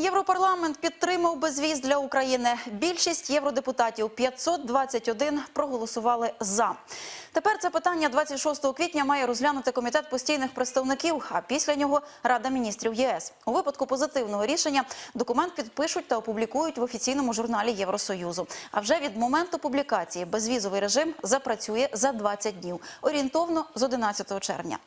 Європарламент підтримав безвіз для України. Більшість євродепутатів 521 проголосували за. Тепер це питання 26 квітня має розглянути комітет постійних представників, а після нього Рада міністрів ЄС. У випадку позитивного рішення документ підпишуть та опублікують в офіційному журналі Євросоюзу. А вже від моменту публікації безвізовий режим запрацює за 20 днів, орієнтовно з 11 червня.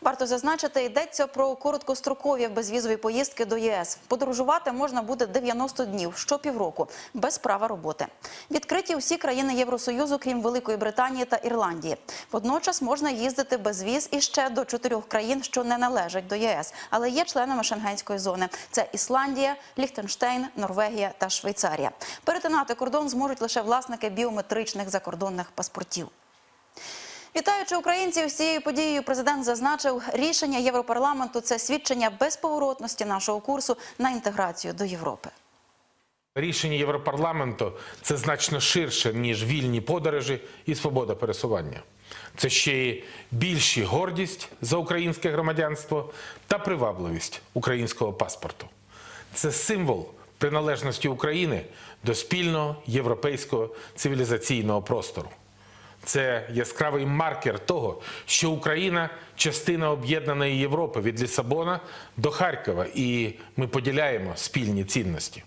Варто зазначити, йдеться про короткострокові безвізові поїздки до ЄС. Подорожувати можна буде 90 днів, щопівроку, без права роботи. Відкриті усі країни Євросоюзу, крім Великої Британії та Ірландії. Водночас можна їздити без віз іще до чотирьох країн, що не належать до ЄС, але є членами Шенгенської зони. Це Ісландія, Ліхтенштейн, Норвегія та Швейцарія. Перетинати кордон зможуть лише власники біометричних закордонних паспортів. Вітаючи українців з цією подією, президент зазначив, рішення Європарламенту це свідчення безповоротності нашого курсу на інтеграцію до Європи. Рішення Європарламенту це значно ширше, ніж вільні подорожі і свобода пересування. Це ще й більші гордість за українське громадянство та привабливість українського паспорту. Це символ приналежності України до спільного європейського цивілізаційного простору. Це яскравий маркер того, що Україна частина об'єднаної Європи від Лісабона до Харкова, і ми поділяємо спільні цінності.